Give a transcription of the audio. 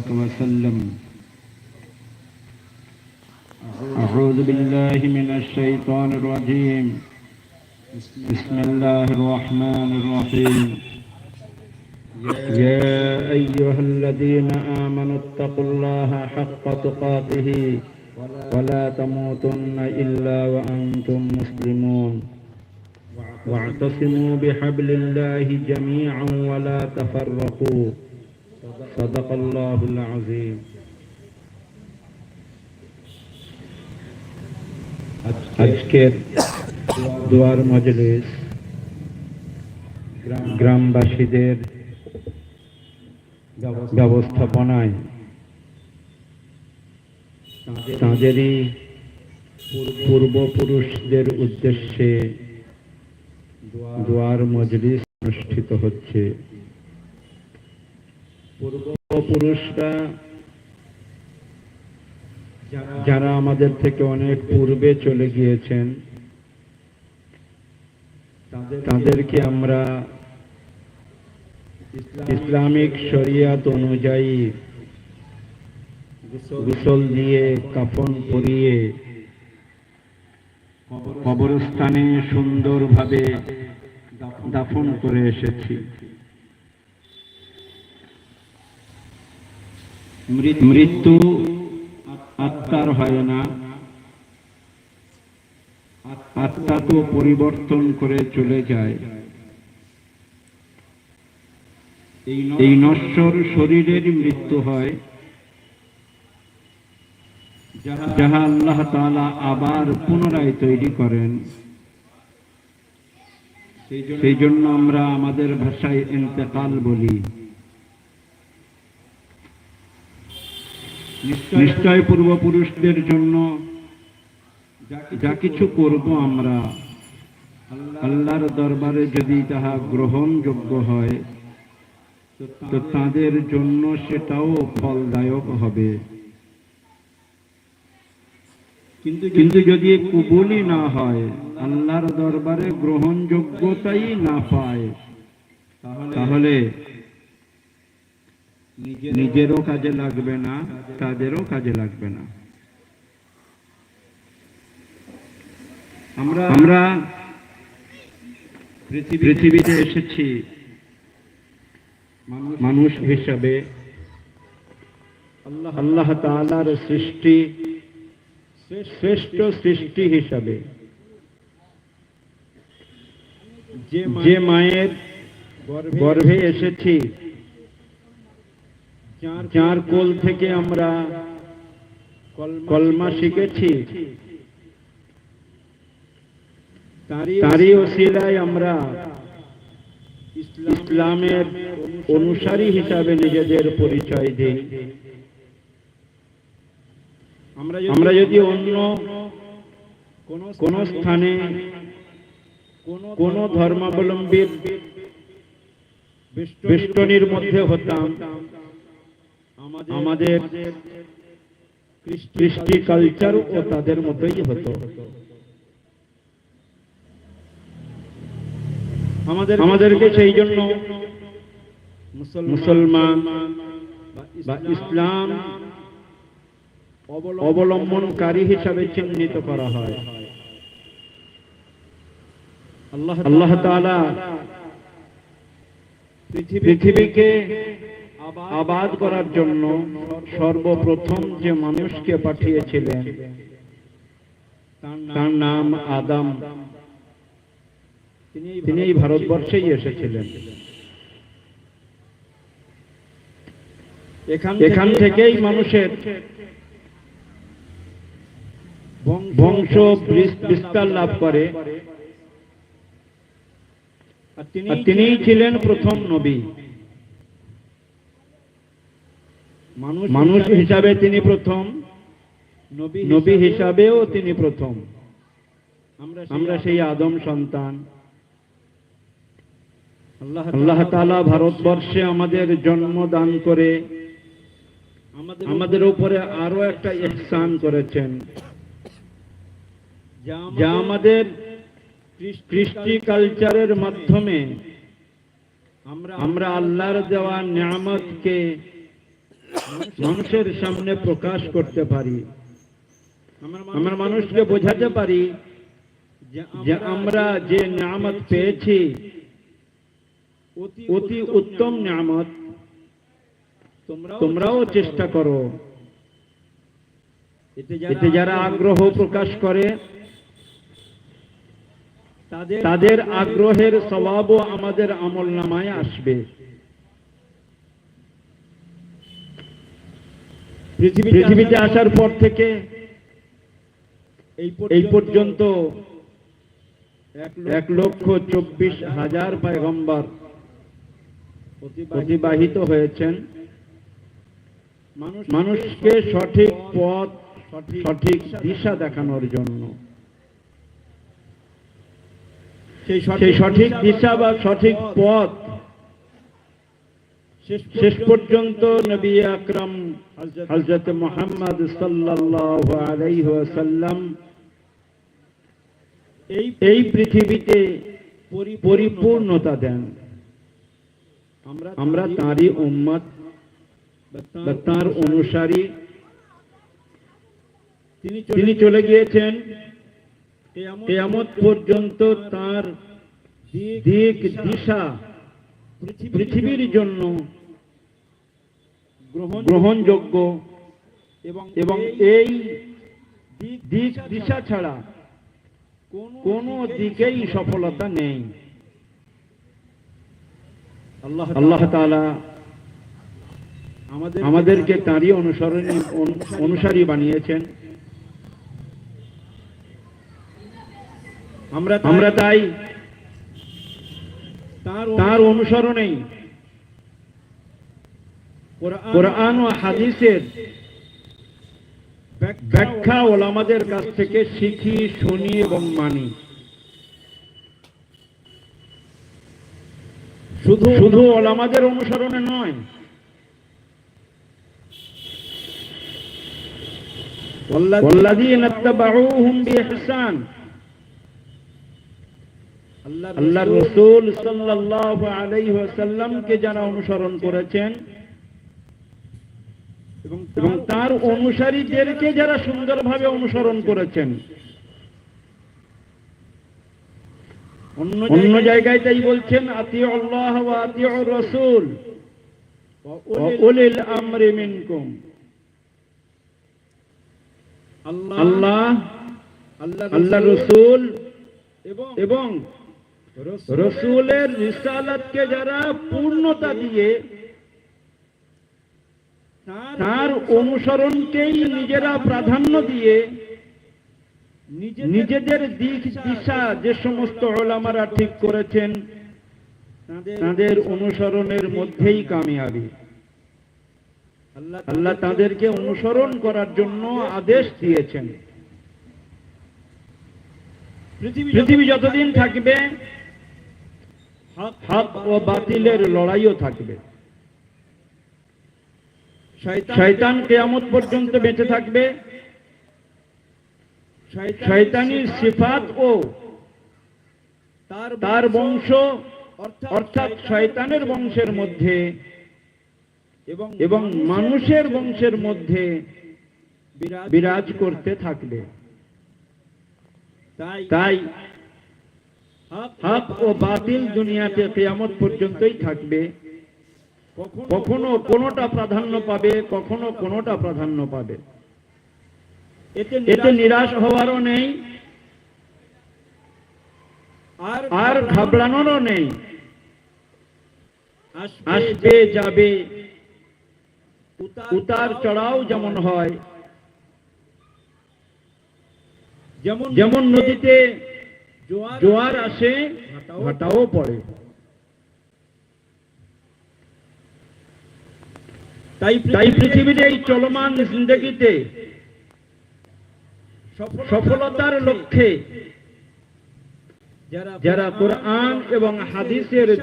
وبارك وسلم. أعوذ بالله من الشيطان الرجيم. بسم الله الرحمن الرحيم. يا أيها الذين آمنوا اتقوا الله حق تقاته ولا تموتن إلا وأنتم مسلمون. واعتصموا بحبل الله جميعا ولا تفرقوا. صدق الله العظيم আজকের দোয়ার মজলিস গ্রামবাসীদের ব্যবস্থাপনায় তাঁদেরই পূর্বপুরুষদের উদ্দেশ্যে দোয়ার মজলিস অনুষ্ঠিত হচ্ছে পূর্বপুরুষরা, যারা আমাদের থেকে অনেক পূর্বে চলে গিয়েছেন, তাদেরকে আমরা ইসলামিক শরিয়াত অনুযায়ী গোসল দিয়ে, কাফন পরিয়ে কবরস্থানে সুন্দরভাবে দাফন করে এসেছি। মৃত্যু আত্মার হয় না। আত্মা তো পরিবর্তন করে চলে যায়। এই নশ্বর শরীরের মৃত্যু হয়। যাহা আল্লাহ তালা আবার পুনরায় তৈরি করেন। সেই জন্য আমরা আমাদের ভাষায় ইন্তেকাল বলি। নিশ্চয় পূর্বপুরুষদের জন্য যা কিছু করব আমরা আল্লাহর দরবারে যদি তাহা গ্রহণযোগ্য হয় তো তাদের জন্য সেটাও ফলদায়ক হবে। কিন্তু কিন্তু যদি কবুলই না হয় আল্লাহর দরবারে গ্রহণযোগ্যতাই না পায় তাহলে নিজেরও কাজে লাগবে না তাদেরও কাজে লাগবে না। আমরা আমরা পৃথিবীতে এসেছি মানুষ হিসাবে। আল্লাহ তালার সৃষ্টি শ্রেষ্ঠ সৃষ্টি হিসাবে। যে মায়ের গর্ভে এসেছি। যার কোল থেকে আমরা কলমা শিখেছি তারই ওসিলায় আমরা ইসলামের অনুসারী হিসাবে নিজেদের পরিচয় দিই। আমরা যদি অন্য কোন স্থানে কোন ধর্মাবলম্বীর বেষ্টনীর মধ্যে হতাম আমাদের কৃষ্টি কালচার ও তাদের মতোই হতো। আমাদের আমাদেরকে সেই জন্য মুসলমান বা ইসলাম অবলম্বনকারী হিসাবে চিহ্নিত করা হয়। আল্লাহ আল্লাহ পৃথিবীকে আবাদ করার জন্য সর্বপ্রথম যে মানুষকে পাঠিয়েছিলেন তার নাম আদম। তিনি এই ভারতবর্ষেই এসেছিলেন। এখান থেকেই মানুষের বংশ বিস্তার লাভ করে। আর তিনিই ছিলেন প্রথম নবী। মানুষ হিসাবে তিনি প্রথম নবী হিসাবেও তিনি প্রথম। আমরা সেই আদম সন্তান। আল্লাহ তালা ভারতবর্ষে আমাদের জন্ম দান করে আমাদের উপরে আরও একটা ইহসান করেছেন। যা আমাদের কৃষ্টি কালচারের মাধ্যমে আমরা আমরা আল্লাহর দেওয়া নিয়ামতকে মানুষের সামনে প্রকাশ করতে পারি। আমরা মানুষকে বোঝাতে পারি যে আমরা যে নিয়ামত পেয়েছি, অতি উত্তম নিয়ামত, তোমরাও চেষ্টা করো। এতে যারা আগ্রহ প্রকাশ করে, তাদের আগ্রহের স্বভাবও আমাদের আমল নামায় আসবে। পৃথিবীতে আসার পর থেকে এই পর্যন্ত এক লক্ষ চব্বিশ হাজার পায়গম্বর অতিবাহিত হয়েছেন। মানুষকে সঠিক পথ সঠিক দিশা দেখানোর জন্য। সেই সঠিক দিশা বা সঠিক পথ শেষ পর্যন্ত নবী আকরম হজরত মোহাম্মদ ওয়াসাল্লাম এই পৃথিবীতে পরিপূর্ণতা দেন। আমরা তাঁরই উম্মত বা তাঁর অনুসারী। তিনি চলে গিয়েছেন। কেয়ামত পর্যন্ত তার দিক দিশা পৃথিবীর জন্য গ্রহণযোগ্য এবং এই দিক দিশা ছাড়া কোনো দিকেই সফলতা নেই। আল্লাহ তাআলা আমাদেরকে তাঁরই অনুসরণী অনুসারী বানিয়েছেন। আমরা আমরা তাই তার অনুসরণেই কোরআন ও হাদিসের ব্যাখ্যা ওলামাদের কাছ থেকে শিখি, শুনি এবং মানি। শুধু শুধু ওলামাদের অনুসরণে নয়। যারা অনুসরণ করেছেন এবং তার অনুসারীদেরকে যারা সুন্দরভাবে অনুসরণ করেছেন। অন্য জায়গায় তাই বলছেন আতি আল্লাহ আতি রসুল উলিল আমরি মিনকুম। আল্লাহ আল্লাহ রসুল এবং রসুলের রিসালাতকে যারা পূর্ণতা দিয়ে তার অনুসরণকেই নিজেরা প্রাধান্য দিয়ে নিজেদের দিক দিশা যে সমস্ত ওলামারা ঠিক করেছেন, তাদের অনুসরণের মধ্যেই কামিয়াবি। আল্লাহ তাদেরকে অনুসরণ করার জন্য আদেশ দিয়েছেন। পৃথিবী যতদিন থাকবে, হক ও বাতিলের লড়াইও থাকবে। শয়তান কেয়ামত পর্যন্ত বেঁচে থাকবে। শয়তানির সিফাত ও তার বংশ অর্থাৎ শয়তানের বংশের মধ্যে এবং মানুষের বংশের মধ্যে বিরাজ করতে থাকবে। তাই হক ও বাতিল দুনিয়াতে কেয়ামত পর্যন্তই থাকবে। কখনো কোনোটা প্রাধান্য পাবে কখনো কোনোটা প্রাধান্য পাবে। এতে নিরাশ হওয়ারও নেই আর ঘাবড়ানোরও নেই। আসবে যাবে। উতার চড়াও যেমন হয়। যেমন নদীতে জোয়ার আসে ভাটাও পড়ে। তাই তাই পৃথিবীর এই চলমান জিন্দগিতে সফলতার লক্ষ্যে যারা কোরআন এবং হাদিসের